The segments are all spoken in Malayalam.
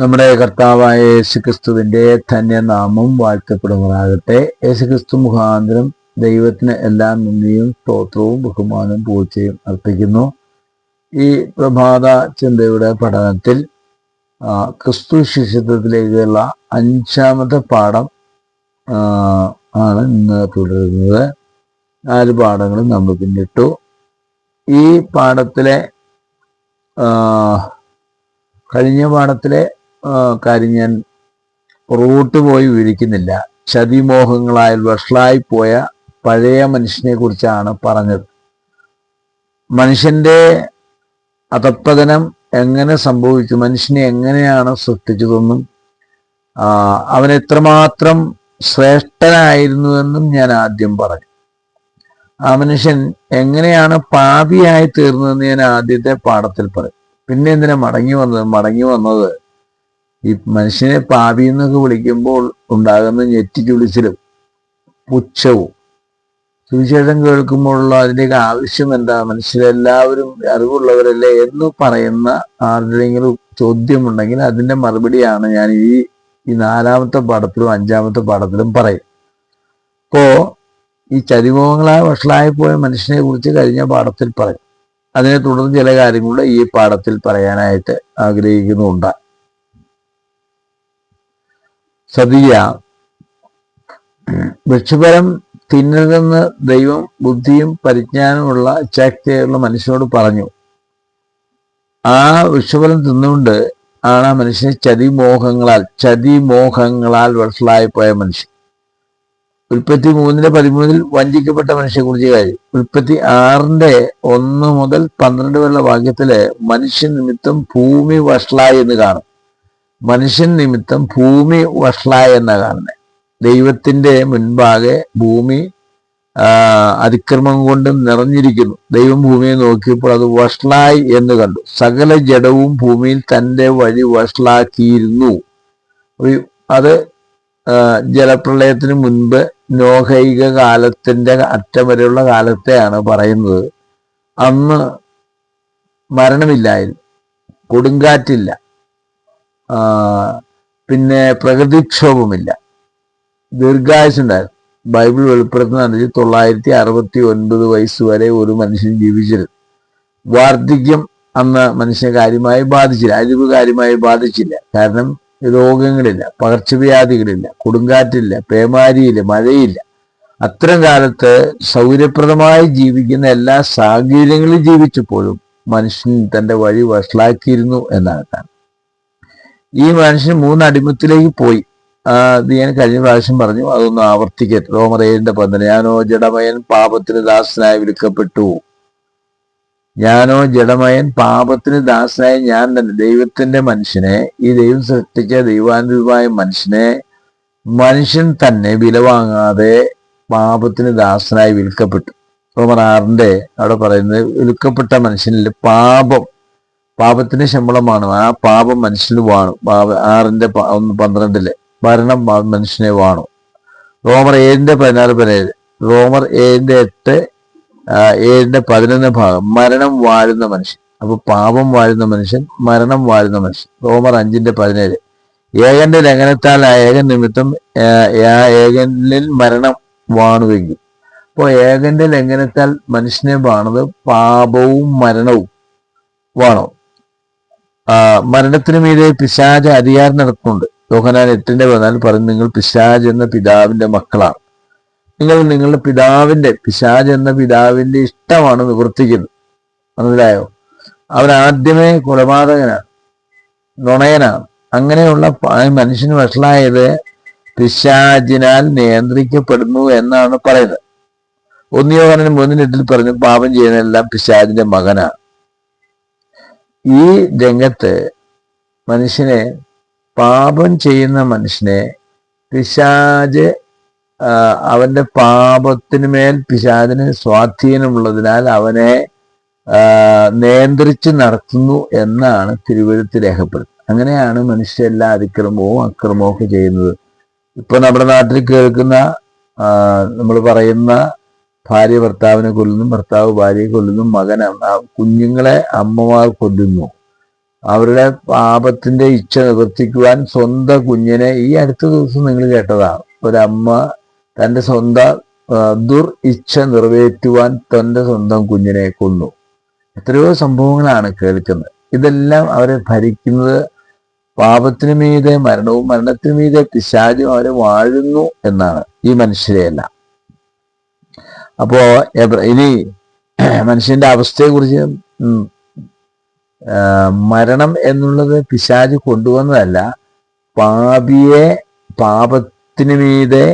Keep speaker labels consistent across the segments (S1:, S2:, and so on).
S1: നമ്മുടെ കർത്താവായ യേശുക്രിസ്തുവിന്റെ ധന്യനാമം വാഴ്ത്തപ്പെടുമാറാകട്ടെ. യേശുക്രിസ്തു മുഖാന്തരം ദൈവത്തിന് എല്ലാ നന്ദിയും സ്തോത്രവും ബഹുമാനവും പൂജയും അർപ്പിക്കുന്നു. ഈ പ്രഭാത ചിന്തയുടെ പഠനത്തിൽ ക്രിസ്തു ശിഷ്യത്വത്തിലേക്കുള്ള അഞ്ചാമത്തെ പാഠം ആണ് ഇന്ന് തുടരുന്നത്. നാല് പാഠങ്ങളും നമ്മൾ പിന്നിട്ടു. ഈ പാഠത്തിലെ കഴിഞ്ഞ പാഠത്തിലെ കാര്യം ഞാൻ പുറകോട്ട് പോയി വിവരിക്കുന്നില്ല. ചതിമോഹങ്ങളായ വഷളായി പോയ പഴയ മനുഷ്യനെ കുറിച്ചാണ് പറഞ്ഞത്. മനുഷ്യന്റെ അധപ്പതനം എങ്ങനെ സംഭവിച്ചു? മനുഷ്യനെ എങ്ങനെയാണ് സൃഷ്ടിച്ചതെന്നും അവൻ എത്രമാത്രം ശ്രേഷ്ഠനായിരുന്നുവെന്നും ഞാൻ ആദ്യം പറഞ്ഞു. ആ മനുഷ്യൻ എങ്ങനെയാണ് പാപിയായി തീർന്നതെന്ന് ഞാൻ ആദ്യത്തെ പാഠത്തിൽ പറയും പിന്നെ എന്തിനാ മടങ്ങി വന്നത്? മടങ്ങി വന്നത് ഈ മനുഷ്യനെ പാപി എന്നൊക്കെ വിളിക്കുമ്പോൾ ഉണ്ടാകുന്ന ഞെറ്റിച്ചുളിച്ചിലും പുച്ഛവും. സുവിശേഷം കേൾക്കുമ്പോഴുള്ള അതിന്റെയൊക്കെ ആവശ്യം എന്താ? മനുഷ്യരെല്ലാവരും അറിവുള്ളവരല്ലേ എന്ന് പറയുന്ന ആരുടെയെങ്കിലും ചോദ്യമുണ്ടെങ്കിൽ അതിന്റെ മറുപടിയാണ് ഞാൻ ഈ ഈ നാലാമത്തെ പാഠത്തിലും അഞ്ചാമത്തെ പാഠത്തിലും പറയും. അപ്പോ ഈ ചരിമോഹങ്ങളായ വഷളായി പോയ മനുഷ്യനെ കുറിച്ച് കഴിഞ്ഞ പാഠത്തിൽ പറയും. അതിനെ തുടർന്ന് ചില കാര്യങ്ങളുടെ ഈ പാഠത്തിൽ പറയാനായിട്ട് ആഗ്രഹിക്കുന്നുണ്ട്. സതിയ വൃക്ഷഫലം തിന്നരുതെന്ന് ദൈവം ബുദ്ധിയും പരിജ്ഞാനമുള്ള ഇച്ഛാക്തിയുള്ള മനുഷ്യനോട് പറഞ്ഞു ആ വൃക്ഷഫലം തിന്നുകൊണ്ട് ആണ് ആ മനുഷ്യനെ ചതിമോഹങ്ങളാൽ ചതിമോഹങ്ങളാൽ വഷളായി പോയ മനുഷ്യൻ. ഉൽപ്പത്തി മൂന്നിന്റെ പതിമൂന്നിൽ വഞ്ചിക്കപ്പെട്ട മനുഷ്യനെ കുറിച്ച് കാര്യം. ഉൽപ്പത്തി ആറിന്റെ ഒന്ന് മുതൽ പന്ത്രണ്ട് വരെയുള്ള വാക്യത്തിൽ മനുഷ്യ നിമിത്തം ഭൂമി വഷളായി എന്ന് കാണും. മനുഷ്യൻ നിമിത്തം ഭൂമി വഷളായ എന്ന കാണുന്നത് ദൈവത്തിന്റെ മുൻപാകെ ഭൂമി അതിക്രമം കൊണ്ടും നിറഞ്ഞിരിക്കുന്നു. ദൈവം ഭൂമിയെ നോക്കിയപ്പോൾ അത് വഷളായി എന്ന് കണ്ടു. സകല ജഡവും ഭൂമിയിൽ തന്റെ വഴി വഷളാക്കിയിരുന്നു. അത് ജലപ്രളയത്തിന് മുൻപ് നോഹൈക കാലത്തിന്റെ അറ്റം വരെയുള്ള കാലത്തെയാണ് പറയുന്നത്. അന്ന് മരണമില്ലായിരുന്നു. കൊടുങ്കാറ്റില്ല. പിന്നെ പ്രകൃതിക്ഷോഭമില്ല. ദീർഘായുസുണ്ടായിരുന്നു. ബൈബിൾ വെളിപ്പെടുത്തുന്ന തൊള്ളായിരത്തി അറുപത്തി ഒൻപത് വയസ്സ് വരെ ഒരു മനുഷ്യൻ ജീവിച്ചിരുന്നു. വാർദ്ധക്യം അന്ന് മനുഷ്യനെ കാര്യമായി ബാധിച്ചില്ല. അരിവ് കാര്യമായി ബാധിച്ചില്ല. കാരണം രോഗങ്ങളില്ല പകർച്ചവ്യാധികളില്ല കൊടുങ്കാറ്റില്ല പേമാരിയില്ല മഴയില്ല. അത്തരം കാലത്ത് സൗകര്യപ്രദമായി ജീവിക്കുന്ന എല്ലാ സാഹചര്യങ്ങളും ജീവിച്ചപ്പോഴും മനുഷ്യൻ തന്റെ വഴി വഷളാക്കിയിരുന്നു എന്നാണ് കാണുന്നത്. ഈ മനുഷ്യൻ മൂന്ന് അടിമത്തിലേക്ക് പോയി അത് ഞാൻ കഴിഞ്ഞ പ്രാവശ്യം പറഞ്ഞു അതൊന്ന് ആവർത്തിക്കട്ടെ. റോമർ ഏഴിന്റെ പന്ത്രണ്ട്. ഞാനോ ജഡമയൻ പാപത്തിന് ദാസനായി വിളിക്കപ്പെട്ടു. ഞാനോ ജഡമയൻ പാപത്തിന് ദാസനായ ഞാൻ തന്നെ. ദൈവത്തിന്റെ മനുഷ്യനെ ഈ ദൈവം സൃഷ്ടിച്ച ദൈവാനുരൂപമായ മനുഷ്യനെ മനുഷ്യൻ തന്നെ വില വാങ്ങാതെ പാപത്തിന് ദാസനായി വിൽക്കപ്പെട്ടു. റോമർ ആറിന്റെ അവിടെ പറയുന്നത് വിൽക്കപ്പെട്ട മനുഷ്യനിൽ പാപം പാപത്തിന്റെ ശമ്പളമാണ്. ആ പാപം മനുഷ്യന് വാണു. ആറിന്റെ ഒന്ന് പന്ത്രണ്ടിൽ ഭരണം മനുഷ്യനെ വാണു. റോമർ ഏഴിന്റെ പതിനാറ് പതിനേഴ് റോമർ ഏഴിന്റെ എട്ട് ഏഴിന്റെ പതിനൊന്ന് ഭാഗം. മരണം വാഴുന്ന മനുഷ്യൻ. അപ്പൊ പാപം വാഴുന്ന മനുഷ്യൻ മരണം വാഴുന്ന മനുഷ്യൻ. റോമർ അഞ്ചിന്റെ പതിനേഴ്. ഏകന്റെ ലംഘനത്താൽ ആ ഏകൻ നിമിത്തം ആ, ഏകനിൽ മരണം വാണുവെങ്കിൽ. അപ്പോൾ ഏകന്റെ ലംഘനത്താൽ മനുഷ്യനെ വാണത് പാപവും മരണവും വാണോ. മരണത്തിന് മീതെ പിശാജ് അധികാരം നടക്കുന്നുണ്ട്. യോഹനാൻ എട്ടിന്റെ പതിനാല് പറഞ്ഞു നിങ്ങൾ പിശാജ് എന്ന പിതാവിന്റെ മക്കളാണ്. നിങ്ങൾ നിങ്ങളുടെ പിതാവിന്റെ പിശാജ് എന്ന പിതാവിന്റെ ഇഷ്ടമാണ് നിവർത്തിക്കുന്നത്. മനസ്സിലായോ? അവൻ ആദ്യമേ കൊലപാതകനാണ് നുണയനാണ്. അങ്ങനെയുള്ള മനുഷ്യന് വഷളായത് പിശാജിനാൽ നിയന്ത്രിക്കപ്പെടുന്നു എന്നാണ് പറയുന്നത്. ഒന്നിയോഹനൻ മൂന്നിനെട്ടിൽ പറഞ്ഞു പാപം ചെയ്യുന്നതെല്ലാം പിശാജിന്റെ മകനാണ്. ഈ രംഗത്ത് മനുഷ്യനെ പാപം ചെയ്യുന്ന മനുഷ്യനെ പിശാജ് അവന്റെ പാപത്തിന് മേൽ പിശാചിന് സ്വാധീനമുള്ളതിനാൽ അവനെ നിയന്ത്രിച്ച് നടത്തുന്നു എന്നാണ് തിരുവഴുത്ത് രേഖപ്പെടുത്തുന്നത്. അങ്ങനെയാണ് മനുഷ്യ എല്ലാ അതിക്രമവും അക്രമവും ഒക്കെ ചെയ്യുന്നത്. ഇപ്പൊ നമ്മുടെ നാട്ടിൽ കേൾക്കുന്ന നമ്മൾ പറയുന്ന ഭാര്യ ഭർത്താവിനെ കൊല്ലുന്നു ഭർത്താവ് ഭാര്യയെ കൊല്ലുന്നു മകൻ കുഞ്ഞുങ്ങളെ അമ്മമാർ കൊല്ലുന്നു. അവരുടെ പാപത്തിന്റെ ഇച്ഛ നിവർത്തിക്കുവാൻ സ്വന്തം കുഞ്ഞിനെ ഈ അടുത്ത ദിവസം നിങ്ങൾ കേട്ടതാണ് ഒരമ്മ തന്റെ സ്വന്തം ദുർ ഇച്ഛ നിറവേറ്റുവാൻ തന്റെ സ്വന്തം കുഞ്ഞിനെ കൊന്നു. എത്രയോ സംഭവങ്ങളാണ് കേൾക്കുന്നത്. ഇതെല്ലാം അവരെ ഭരിക്കുന്നത് പാപത്തിനു മീതെ മരണവും മരണത്തിനു മീതെ പിശാചും അവരെ വാഴുന്നു എന്നാണ് ഈ മനുഷ്യരെയല്ല. അപ്പോ ഇനി മനുഷ്യന്റെ അവസ്ഥയെ കുറിച്ച് മരണം എന്നുള്ളത് പിശാജ് കൊണ്ടുവന്നതല്ല. പാപിയെ പാപത്തിന് മീതെ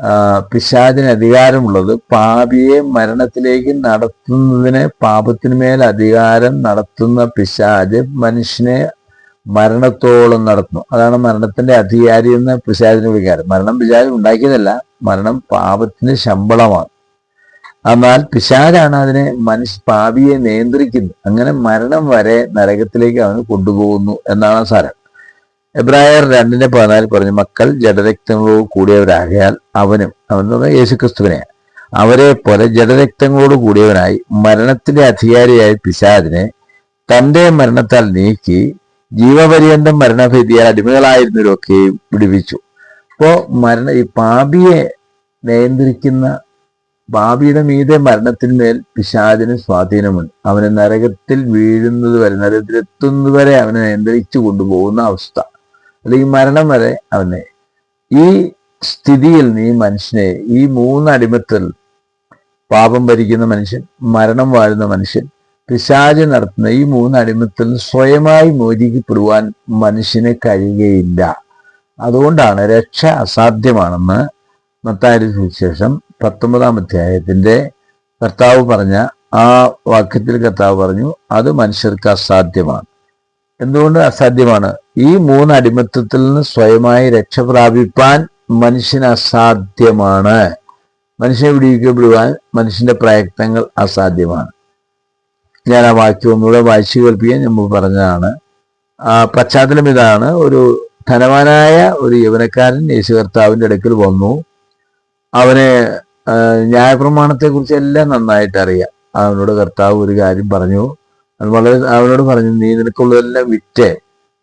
S1: പിശാജിന് പിശാചിന് അധികാരമുള്ളത് പാപിയെ മരണത്തിലേക്ക് നടത്തുന്നതിന് പാപത്തിന് മേൽ അധികാരം നടത്തുന്ന പിശാജ് മനുഷ്യനെ മരണത്തോളം നടത്തുന്നു. അതാണ് മരണത്തിന്റെ അധികാരി എന്ന് പിശാചിന് വിളിക്കാറ് മരണം പിശാജ് ഉണ്ടാക്കിയതല്ല. മരണം പാപത്തിന് ശമ്പളമാണ്. എന്നാൽ പിശാരാണ് അതിനെ മനുഷ്യ പാപിയെ നിയന്ത്രിക്കുന്നത് അങ്ങനെ മരണം വരെ നരകത്തിലേക്ക് അവന് കൊണ്ടുപോകുന്നു എന്നാണ് സാരം. എബ്രായർ രണ്ടിന്റെ പതിനാല് പറഞ്ഞു മക്കൾ ജഡരക്തങ്ങളോട് കൂടിയവരാകയാൽ അവനും അവൻ പറഞ്ഞ പറഞ്ഞാൽ യേശുക്രിസ്തുവിനെ. അവരെ പോലെ ജഡരക്തങ്ങളോട് കൂടിയവനായി മരണത്തിന്റെ അധികാരിയായ പിശാദിനെ തന്റെ മരണത്താൽ നീക്കി ജീവപര്യന്തം മരണഭീതിയാൽ അടിമകളായിരുന്നവരൊക്കെയും വിടുവിച്ചു. അപ്പോ മരണ ഈ പാപിയെ നിയന്ത്രിക്കുന്ന പാപിയുടെ മീതെ മരണത്തിന്മേൽ പിശാചിന് സ്വാധീനമുണ്ട്. അവന് നരകത്തിൽ വീഴുന്നത് വരെ നരകത്തിലെത്തുന്നത് വരെ അവനെ നിയന്ത്രിച്ചു കൊണ്ടുപോകുന്ന അവസ്ഥ. അല്ലെങ്കിൽ മരണം വരെ അവനെ ഈ സ്ഥിതിയിൽ നീ മനുഷ്യനെ ഈ മൂന്ന് അടിമത്തിൽ പാപം ഭരിക്കുന്ന മനുഷ്യൻ മരണം വാഴുന്ന മനുഷ്യൻ പിശാച് നടത്തുന്ന ഈ മൂന്ന് അടിമത്തിൽ സ്വയമായി മോചിക്കപ്പെടുവാൻ മനുഷ്യന് കഴിയുകയില്ല. അതുകൊണ്ടാണ് രക്ഷ അസാധ്യമാണെന്ന് മത്താരി സുവിശേഷം പത്തൊമ്പതാം അധ്യായത്തിന്റെ കർത്താവ് പറഞ്ഞ ആ വാക്യത്തിൽ കർത്താവ് പറഞ്ഞു അത് മനുഷ്യർക്ക് അസാധ്യമാണ്. എന്തുകൊണ്ട് അസാധ്യമാണ്? ഈ മൂന്ന് അടിമത്തത്തിൽ നിന്ന് സ്വയമായി രക്ഷ പ്രാപിപ്പാൻ മനുഷ്യന് അസാധ്യമാണ്. മനുഷ്യനെ വിടിയിക്കപ്പെടുവാൻ മനുഷ്യന്റെ പ്രയത്നങ്ങൾ അസാധ്യമാണ്. ഞാൻ ആ വാക്യം ഒന്നുകൂടെ വായിച്ചു കേൾപ്പിക്കാൻ നമ്മൾ പറഞ്ഞതാണ്. ആ പശ്ചാത്തലം ഇതാണ്. ഒരു ധനവാനായ ഒരു യൗവനക്കാരൻ യേശു കർത്താവിന്റെ അടുക്കൽ വന്നു. അവന് ന്യായപ്രമാണത്തെ കുറിച്ച് എല്ലാം നന്നായിട്ട് അറിയാം. അവനോട് കർത്താവ് ഒരു കാര്യം പറഞ്ഞു. അത് വളരെ അവനോട് പറഞ്ഞു നീ നിനക്കുള്ളതെല്ലാം വിറ്റ്.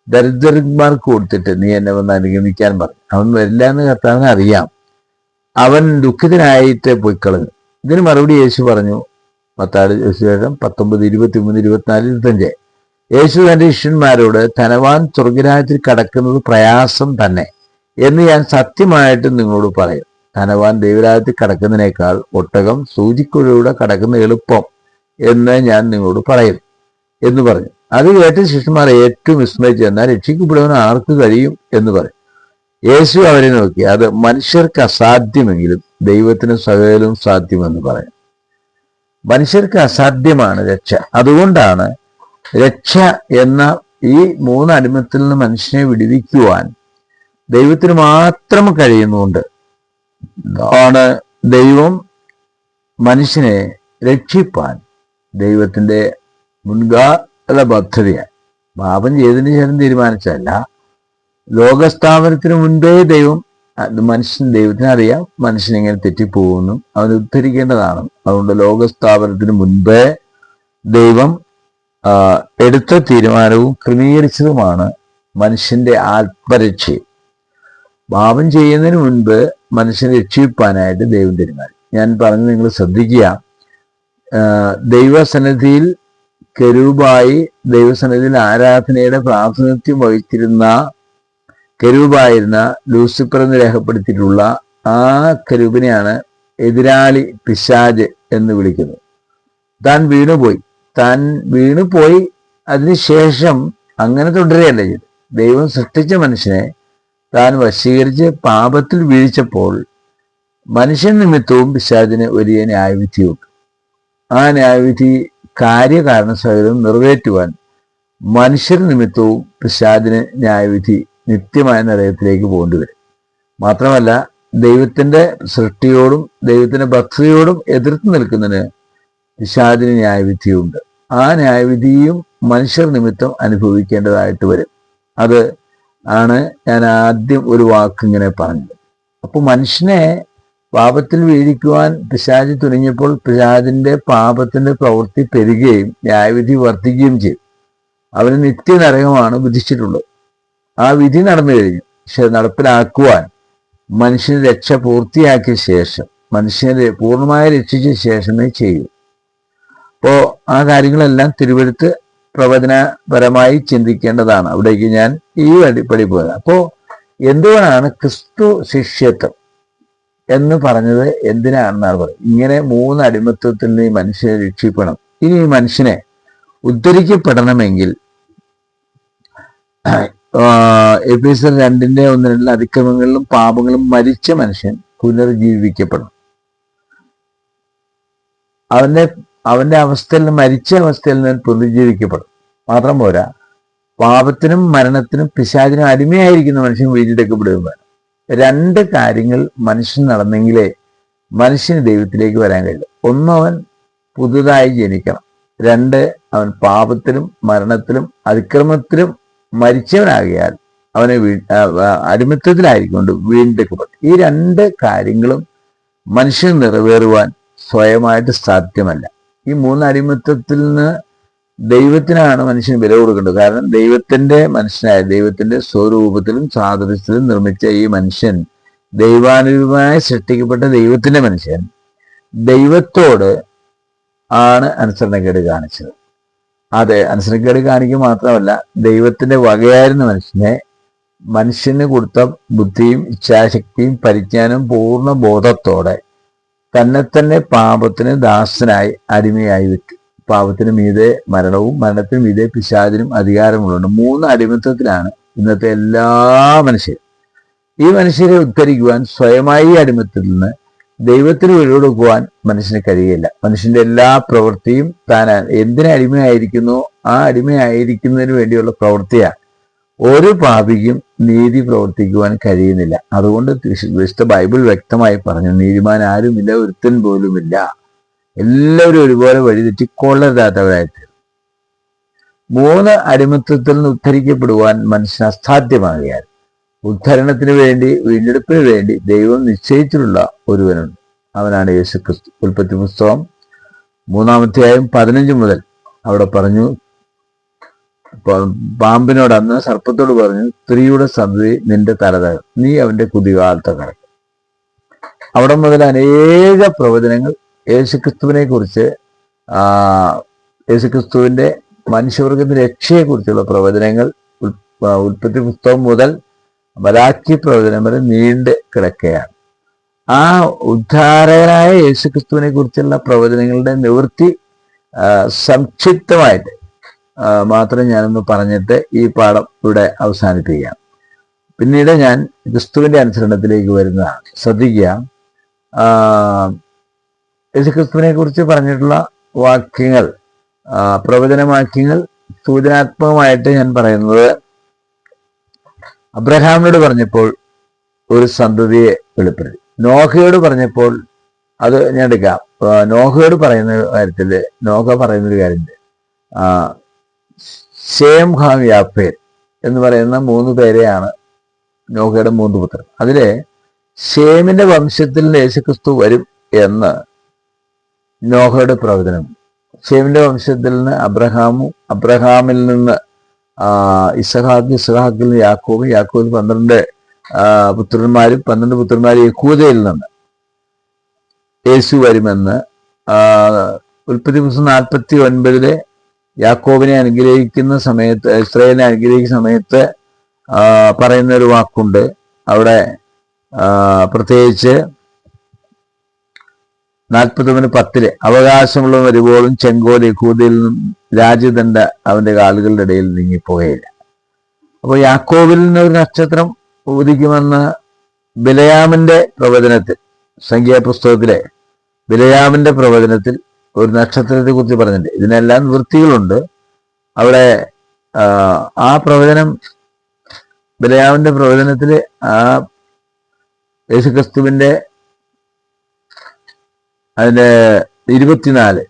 S1: ദരിദ്രന്മാർക്ക് കൊടുത്തിട്ട് നീ എന്നെ വന്ന് അനുഗമിക്കാൻ പറഞ്ഞു. അവൻ വരില്ല എന്ന് കർത്താവിന് അറിയാം. അവൻ ദുഃഖിതനായിട്ട് പോയി കളഞ്ഞു ഇതിന് മറുപടി യേശു പറഞ്ഞു പത്താട് ശേഷം പത്തൊമ്പത് ഇരുപത്തി മൂന്ന് ഇരുപത്തിനാല് ഇരുപത്തഞ്ച് യേശു തന്റെ ശിഷ്യന്മാരോട് ധനവാൻ സ്വർഗരാജ്യത്തിൽ കടക്കുന്നത് പ്രയാസം തന്നെ എന്ന് ഞാൻ സത്യമായിട്ട് നിങ്ങളോട് പറയും. ധനവാൻ ദൈവരാജ്യത്തിൽ കടക്കുന്നതിനേക്കാൾ ഒട്ടകം സൂചിക്കുഴയുടെ കടക്കുന്ന എളുപ്പം എന്ന് ഞാൻ നിങ്ങളോട് പറയും എന്ന് പറഞ്ഞു. അത് കേട്ട് ശിഷ്യന്മാർ ഏറ്റവും വിസ്മയിച്ചു എന്നാൽ രക്ഷിക്കപ്പെടുവാൻ ആർക്ക് കഴിയും? എന്ന് പറയും യേശു അവരെ നോക്കി അത് മനുഷ്യർക്ക് അസാധ്യമെങ്കിലും ദൈവത്തിന് സകലവും സാധ്യമെന്ന് പറയും. മനുഷ്യർക്ക് അസാധ്യമാണ് രക്ഷ. അതുകൊണ്ടാണ് രക്ഷ എന്ന ഈ മൂന്ന് അടിമത്തിൽ നിന്ന് മനുഷ്യനെ വിടുവിക്കുവാൻ ദൈവത്തിന് മാത്രം കഴിയുന്നുണ്ട് ആണ് ദൈവം മനുഷ്യനെ രക്ഷിപ്പാൻ ദൈവത്തിന്റെ മുൻകാല പദ്ധതിയാണ് പാപം ചെയ്തതിന് ശേഷം തീരുമാനിച്ചല്ല ലോകസ്ഥാപനത്തിന് മുൻപേ ദൈവം മനുഷ്യൻ ദൈവത്തിന് അറിയാം. മനുഷ്യൻ ഇങ്ങനെ തെറ്റിപ്പോകുന്നു. അവൻ ഉദ്ധരിക്കേണ്ടതാണ്. അതുകൊണ്ട് ലോകസ്ഥാപനത്തിന് മുൻപേ ദൈവം എടുത്ത തീരുമാനവും ക്രമീകരിച്ചതുമാണ് മനുഷ്യന്റെ ആത്മരക്ഷയും. പാപം ചെയ്യുന്നതിന് മുൻപ് മനുഷ്യനെ രക്ഷിപ്പാനായിട്ട് ദൈവം തീരുമാനിച്ചു ഞാൻ പറഞ്ഞു നിങ്ങൾ ശ്രദ്ധിക്കുക. ദൈവസന്നിധിയിൽ കെരൂപായി ദൈവസന്നിധിയിൽ ആരാധനയുടെ പ്രാതിനിധ്യം വഹിച്ചിരുന്ന കരൂപായിരുന്ന ലൂസിഫർ എന്ന് രേഖപ്പെടുത്തിയിട്ടുള്ള ആ കരൂപിനെയാണ് എതിരാളി പിശാജ് എന്ന് വിളിക്കുന്നത്. താൻ വീണുപോയി. താൻ വീണുപോയി. അതിനുശേഷം അങ്ങനെ തുടരുകയല്ല ചെയ്തു ദൈവം സൃഷ്ടിച്ച മനുഷ്യനെ താൻ വശീകരിച്ച് പാപത്തിൽ വീഴ്ചപ്പോൾ മനുഷ്യൻ നിമിത്തവും പിശാചിന് വലിയ ന്യായവിധിയുണ്ട് ആ ന്യായവിധി കാര്യകാരണ സഹിതം നിറവേറ്റുവാൻ മനുഷ്യർ നിമിത്തവും പിശാദിന് ന്യായവിധി നിത്യമായ നിലയത്തിലേക്ക് പോകേണ്ടി വരും. മാത്രമല്ല ദൈവത്തിന്റെ സൃഷ്ടിയോടും ദൈവത്തിന്റെ ഭക്തിയോടും എതിർത്ത് നിൽക്കുന്നതിന് പിശാദിന് ന്യായവിധിയുണ്ട്. ആ ന്യായവിധിയും മനുഷ്യർ നിമിത്തം അനുഭവിക്കേണ്ടതായിട്ട് വരും. അത് ആണ് ഞാൻ ആദ്യം ഒരു വാക്ക് ഇങ്ങനെ പറഞ്ഞത്. അപ്പൊ മനുഷ്യനെ പാപത്തിൽ വീഴിക്കുവാൻ പിശാജ് തുനിഞ്ഞപ്പോൾ പിശാജിന്റെ പാപത്തിന്റെ പ്രവൃത്തി പെരുകയും ന്യായവിധി വർദ്ധിക്കുകയും ചെയ്യും അവന് നിത്യനരകമാണ് വിധിച്ചിട്ടുള്ളത്. ആ വിധി നടന്നു കഴിഞ്ഞു. പക്ഷെ നടപ്പിലാക്കുവാൻ മനുഷ്യന് രക്ഷ പൂർത്തിയാക്കിയ ശേഷം മനുഷ്യനെ പൂർണമായി രക്ഷിച്ച ശേഷമേ ചെയ്യൂ. അപ്പോ ആ കാര്യങ്ങളെല്ലാം തിരുവഴുത്ത് പ്രവചനപരമായി ചിന്തിക്കേണ്ടതാണ്. അവിടേക്ക് ഞാൻ ഈ അടിപ്പടി പോയത് അപ്പോ എന്തുകൊണ്ടാണ് ക്രിസ്തു ശിഷ്യത്വം എന്ന് പറഞ്ഞത് എന്തിനാണെന്നാണ് പറയുന്നത് ഇങ്ങനെ മൂന്ന് അടിമത്വത്തിൽ നിന്ന് ഈ മനുഷ്യനെ രക്ഷിക്കണം. ഇനി ഈ മനുഷ്യനെ ഉദ്ധരിക്കപ്പെടണമെങ്കിൽ എപ്പിസർ രണ്ടിന്റെ ഒന്ന് രണ്ടിലെ അതിക്രമങ്ങളിലും പാപങ്ങളും മരിച്ച മനുഷ്യൻ പുനർജീവിക്കപ്പെടണം അവന്റെ അവന്റെ അവസ്ഥയിൽ മരിച്ച അവസ്ഥയിൽ നിന്ന് പുനർജീവിക്കപ്പെടും മാത്രം പോരാ പാപത്തിനും മരണത്തിനും പിശാചിനും അടിമയായിരിക്കുന്ന മനുഷ്യൻ വീണ്ടെടുക്കപ്പെടുകയും വേണം. രണ്ട് കാര്യങ്ങൾ മനുഷ്യൻ നടന്നെങ്കിലേ മനുഷ്യന് ദൈവത്തിലേക്ക് വരാൻ കഴിയും. അവൻ പുതുതായി ജനിക്കണം. രണ്ട് അവൻ പാപത്തിലും മരണത്തിലും അതിക്രമത്തിലും മരിച്ചവനാകിയാൽ അവനെ വീ അടിമത്തത്തിലായിരിക്കൊണ്ട് വീണ്ടെടുക്കപ്പെടും. ഈ രണ്ട് കാര്യങ്ങളും മനുഷ്യൻ നിറവേറുവാൻ സ്വയമായിട്ട് സാധ്യമല്ല. ഈ മൂന്ന് അടിമത്തത്തിൽ നിന്ന് ദൈവത്തിനാണ് മനുഷ്യന് വില കൊടുക്കേണ്ടത്. കാരണം ദൈവത്തിന്റെ മനുഷ്യനായ ദൈവത്തിന്റെ സ്വരൂപത്തിലും സാദൃശ്യത്തിലും നിർമ്മിച്ച ഈ മനുഷ്യൻ ദൈവാനുരൂപമായി സൃഷ്ടിക്കപ്പെട്ട ദൈവത്തിന്റെ മനുഷ്യൻ ദൈവത്തോട് ആണ് അനുസരണക്കേട് കാണിച്ചത്. അതെ അനുസരണക്കേട് കാണിക്കുക മാത്രമല്ല ദൈവത്തിന്റെ വകയായിരുന്ന മനുഷ്യനെ മനുഷ്യന് കൊടുത്ത ബുദ്ധിയും ഇച്ഛാശക്തിയും പരിജ്ഞാനവും പൂർണ ബോധത്തോടെ തന്നെ തന്നെ പാപത്തിന് ദാസനായി അടിമയായി വെക്കും പാപത്തിന് മീതെ മരണവും മരണത്തിന് മീതെ പിശാചിനും അധികാരമുള്ളതുണ്ട് മൂന്ന് അടിമത്വത്തിലാണ് ഇന്നത്തെ എല്ലാ മനുഷ്യരും. ഈ മനുഷ്യരെ ഉദ്ധരിക്കുവാൻ സ്വയമായി അടിമത്തിൽ നിന്ന് ദൈവത്തിന് വിഴുകൊടുക്കുവാൻ മനുഷ്യന് കഴിയില്ല. മനുഷ്യന്റെ എല്ലാ പ്രവൃത്തിയും താൻ എന്തിനടിമയായിരിക്കുന്നോ ആ അടിമയായിരിക്കുന്നതിന് വേണ്ടിയുള്ള പ്രവൃത്തിയാണ് ഒരു പാപിക്കും നീതി പ്രവർത്തിക്കുവാൻ കഴിയുന്നില്ല. അതുകൊണ്ട് വിശുദ്ധ ബൈബിൾ വ്യക്തമായി പറഞ്ഞു നീതിമാൻ ആരുമില്ല ഒരുത്തൻ പോലുമില്ല. എല്ലാവരും ഒരുപോലെ വഴിതെറ്റി കൊള്ളരുതാത്തവരായിട്ട് മൂന്ന് അടിമത്വത്തിൽ നിന്ന് ഉദ്ധരിക്കപ്പെടുവാൻ മനുഷ്യൻ അസാധ്യമാകിയാൽ ഉദ്ധരണത്തിന് വേണ്ടി വീണ്ടെടുപ്പിന് വേണ്ടി ദൈവം നിശ്ചയിച്ചിട്ടുള്ള ഒരുവനുണ്ട്. അവനാണ് യേശു ക്രിസ്തു ഉൽപ്പത്തി പുസ്തകം മൂന്നാമധ്യായം പതിനഞ്ച് മുതൽ അവിടെ പറഞ്ഞു പാമ്പിനോട് അന്ന് സർപ്പത്തോട് പറഞ്ഞു സ്ത്രീയുടെ സന്തതി നിന്റെ തലത നീ അവന്റെ കുതികാലത്തെ കറക്കും അവിടെ മുതൽ അനേക പ്രവചനങ്ങൾ യേശുക്രിസ്തുവിനെ കുറിച്ച് ആ യേശുക്രിസ്തുവിന്റെ മനുഷ്യവർഗത്തിന്റെ രക്ഷയെ കുറിച്ചുള്ള പ്രവചനങ്ങൾ ഉൽപ്പത്തി പുസ്തകം മുതൽ ബലാക്കി പ്രവചനം വരെ നീണ്ട് കിടക്കുകയാണ്. ആ ഉദ്ധാരകനായ യേശുക്രിസ്തുവിനെ കുറിച്ചുള്ള പ്രവചനങ്ങളുടെ നിവൃത്തി സംക്ഷിപ്തമായിട്ട് മാത്രം ഞാനൊന്ന് പറഞ്ഞിട്ട് ഈ പാഠം ഇവിടെ അവസാനിപ്പിക്കാം. പിന്നീട് ഞാൻ ക്രിസ്തുവിന്റെ അനുസരണത്തിലേക്ക് വരുന്നതാണ്. ശ്രദ്ധിക്കുക. യേശുക്രിസ്തുവിനെ കുറിച്ച് പറഞ്ഞിട്ടുള്ള വാക്യങ്ങൾ പ്രവചനവാക്യങ്ങൾ സൂചനാത്മകമായിട്ട് ഞാൻ പറയുന്നത് അബ്രഹാമിനോട് പറഞ്ഞപ്പോൾ ഒരു സന്തതിയെ വെളിപ്പെടുത്തി. നോഹയോട് പറഞ്ഞപ്പോൾ അത് ഞാൻ എടുക്കാം. നോഹയോട് പറയുന്ന കാര്യത്തിൽ നോഹ പറയുന്ന ഒരു കാര്യമുണ്ട് ഷേം ഹാം യാഫേൽ എന്ന് പറയുന്ന മൂന്ന് പേരെയാണ് നോഹയുടെ മൂന്ന് പുത്രൻ. അതിലെ ഷേമിന്റെ വംശത്തിൽ യേശുക്രിസ്തു വരും എന്ന് നോഹയുടെ പ്രവചനം. ഷേമിന്റെ വംശത്തിൽ നിന്ന് അബ്രഹാമും അബ്രഹാമിൽ നിന്ന് ഇസഹാക്ക് ഇസഹാക്കിൽ നിന്ന് യാക്കോബ് യാക്കോബിൽ പന്ത്രണ്ട് പുത്രന്മാരും പന്ത്രണ്ട് പുത്രന്മാരും യക്കൂതയിൽ നിന്ന് യേശു വരുമെന്ന് ഉൽപ്പത്തി പുസ്തകം നാൽപ്പത്തി ഒൻപതിലെ യാക്കോബിനെ അനുഗ്രഹിക്കുന്ന സമയത്ത് ഇസ്രയേലിനെ അനുഗ്രഹിക്കുന്ന സമയത്ത് പറയുന്ന ഒരു വാക്കുണ്ട്. അവിടെ പ്രത്യേകിച്ച് നാൽപ്പത്തൊന്നിന് പത്തിൽ അവകാശമുള്ള വരുമ്പോഴും ചെങ്കോൽ യഹൂദയിൽ നിന്നും രാജ്യദണ്ഡ അവന്റെ കാലുകളുടെ ഇടയിൽ നീങ്ങിപ്പോകയില്ല. അപ്പോൾ യാക്കോബിൽ ഒരു നക്ഷത്രം ഉദിക്കുമെന്ന് ബിലയാമിന്റെ പ്രവചനത്തിൽ സംഖ്യാപുസ്തകത്തിലെ ബിലയാമിന്റെ പ്രവചനത്തിൽ ഒരു നക്ഷത്രത്തെ കുറിച്ച് പറഞ്ഞിട്ടുണ്ട്. ഇതിനെല്ലാം വൃത്തികളുണ്ട്. അവിടെ ആ പ്രവചനം ബലയാവിന്റെ പ്രവചനത്തിൽ ആ യേശുക്രിസ്തുവിന്റെ അതിന്റെ ഇരുപത്തിനാല്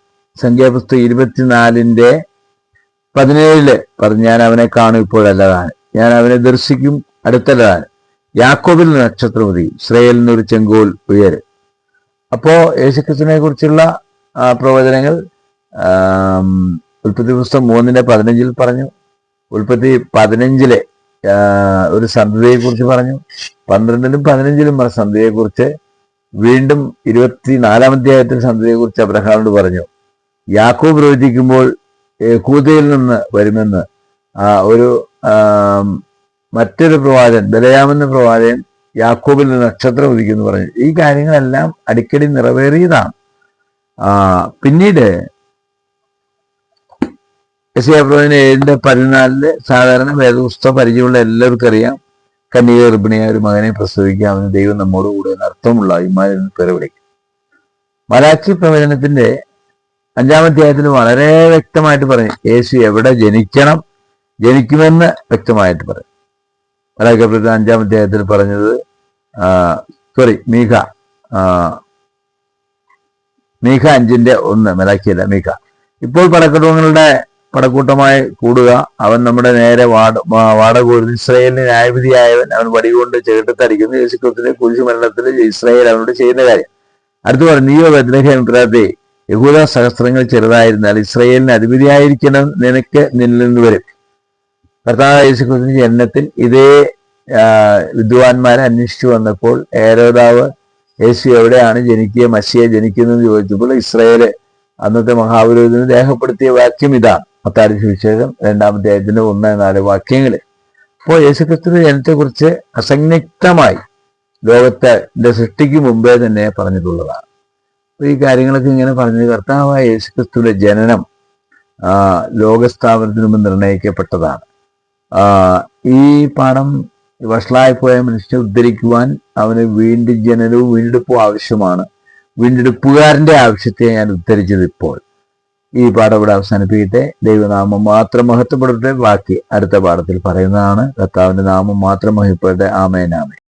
S1: സംഖ്യാപുസ്തകം ഇരുപത്തിനാലിന്റെ പതിനേഴിൽ പറഞ്ഞു ഞാൻ അവനെ കാണും ഇപ്പോഴല്ലതാണ് ഞാൻ അവനെ ദർശിക്കും അടുത്തല്ലതാണ് യാക്കോബിൽ നക്ഷത്രമതി ശ്രേയലിന് ഒരു ചെങ്കോൽ ഉയരും. അപ്പോ യേശുക്രിസ്തുവിനെ കുറിച്ചുള്ള പ്രവചനങ്ങൾ ഉൽപ്പത്തി പുസ്തകം മൂന്നിന്റെ പതിനഞ്ചിൽ പറഞ്ഞു. ഉൽപ്പത്തി പതിനഞ്ചിലെ ഒരു സന്ധ്യയെ കുറിച്ച് പറഞ്ഞു. പന്ത്രണ്ടിലും പതിനഞ്ചിലും പറഞ്ഞ സന്ധ്യയെ കുറിച്ച് വീണ്ടും ഇരുപത്തിനാലാം അധ്യായത്തിൽ സന്ധ്യയെ കുറിച്ച് അബ്രഹാമിനോട് പറഞ്ഞു. യാക്കോ പ്രവചിക്കുമ്പോൾ കൂതയിൽ നിന്ന് വരുമെന്ന്. ഒരു മറ്റൊരു പ്രവാചകൻ ബലയാമെന്ന പ്രവാചകൻ യാക്കോബിൽ നക്ഷത്രം ഉദിക്കുന്നു പറഞ്ഞു. ഈ കാര്യങ്ങളെല്ലാം അടിക്കടി നിറവേറിയതാണ്. പിന്നീട് യശയാപ്രവചന ഏഴിന്റെ പതിനാലിൽ സാധാരണ വേദപുസ്തക പരിചയമുള്ള എല്ലാവർക്കും അറിയാം. കന്യക ഗർഭിണിയായ ഒരു മകനെ പ്രസവിക്കുക അവന് ദൈവം നമ്മോട് കൂടെ അർത്ഥമുള്ള ഇമാരിൽ പേര് വിളിക്കും. മലാക്ഷി പ്രവചനത്തിന്റെ അഞ്ചാമധ്യായത്തിൽ വളരെ വ്യക്തമായിട്ട് പറയും യേശു എവിടെ ജനിക്കണം? ജനിക്കുമെന്ന് വ്യക്തമായിട്ട് പറയും അഞ്ചാം അധ്യായത്തിൽ പറഞ്ഞത് സോറി ആ, മീഖ അഞ്ചിന്റെ ഒന്ന് മലാക്കിയല്ല മീഖ. ഇപ്പോൾ പടക്കുടങ്ങളുടെ പടക്കൂട്ടമായി കൂടുക. അവൻ നമ്മുടെ നേരെ വാട വാടകൂരുന്നു ഇസ്രയേലിന് ന്യായവിധിയായവൻ അവൻ വടികൊണ്ട് ചേട്ടത്തടിക്കുന്നു യേശുക്രിസ്തുവിന്റെ കുരിശു മരണത്തിൽ ഇസ്രയേൽ അവനോട് ചെയ്യുന്ന കാര്യം. അടുത്ത പറഞ്ഞു നീയോ ബദ്രഹേം പ്രാതെ യഹൂദ സഹസ്രങ്ങൾ ചെറുതായിരുന്നാൽ ഇസ്രയേലിന് അതിപതിയായിരിക്കണം നിനക്ക് നിന്നിൽ നിന്ന് വരും. കർത്താവ് യേശുക്രിസ്തുവിന്റെ ജനനത്തിൽ ഇതേ വിദ്വാൻമാരെ അന്വേഷിച്ചു വന്നപ്പോൾ ഏരോദാവ് യേശു എവിടെയാണ് ജനിക്കുക മസിയെ ജനിക്കുന്നതെന്ന് ചോദിച്ചപ്പോൾ ഇസ്രയേൽ അന്നത്തെ മഹാപുരോഹിതന് രേഖപ്പെടുത്തിയ വാക്യം ഇതാണ്. മത്താരി സുവിശേഷം രണ്ടാമത്തെ അധ്യായത്തിന്റെ ഒന്ന് നാല് വാക്യങ്ങളിൽ അപ്പോൾ യേശുക്രിസ്തുവിന്റെ ജനത്തെക്കുറിച്ച് അസംയുക്തമായി ലോകത്തിന്റെ സൃഷ്ടിക്ക് മുമ്പേ തന്നെ പറഞ്ഞിട്ടുള്ളതാണ്. അപ്പൊ ഈ കാര്യങ്ങളൊക്കെ ഇങ്ങനെ പറഞ്ഞത് കർത്താവായ യേശുക്രിസ്തുവിന്റെ ജനനം ലോകസ്ഥാപനത്തിന് മുമ്പ് നിർണയിക്കപ്പെട്ടതാണ്. ഈ പാഠം വഷളായിപ്പോയ മനുഷ്യനെ ഉദ്ധരിക്കുവാൻ അവന് വീണ്ടും ജനനവും വീണ്ടെടുപ്പും ആവശ്യമാണ്. വീണ്ടെടുപ്പുകാരന്റെ ആവശ്യത്തെ ഞാൻ ഉദ്ധരിച്ചത് ഇപ്പോൾ. ഈ പാഠം ഇവിടെ അവസാനിപ്പിക്കട്ടെ. ദൈവനാമം മാത്രം മഹത്വപ്പെടട്ടെ. ബാക്കി അടുത്ത പാഠത്തിൽ പറയുന്നതാണ്. കർത്താവിന്റെ നാമം മാത്രം മഹിപ്പെടട്ടെ ആമേനാമേ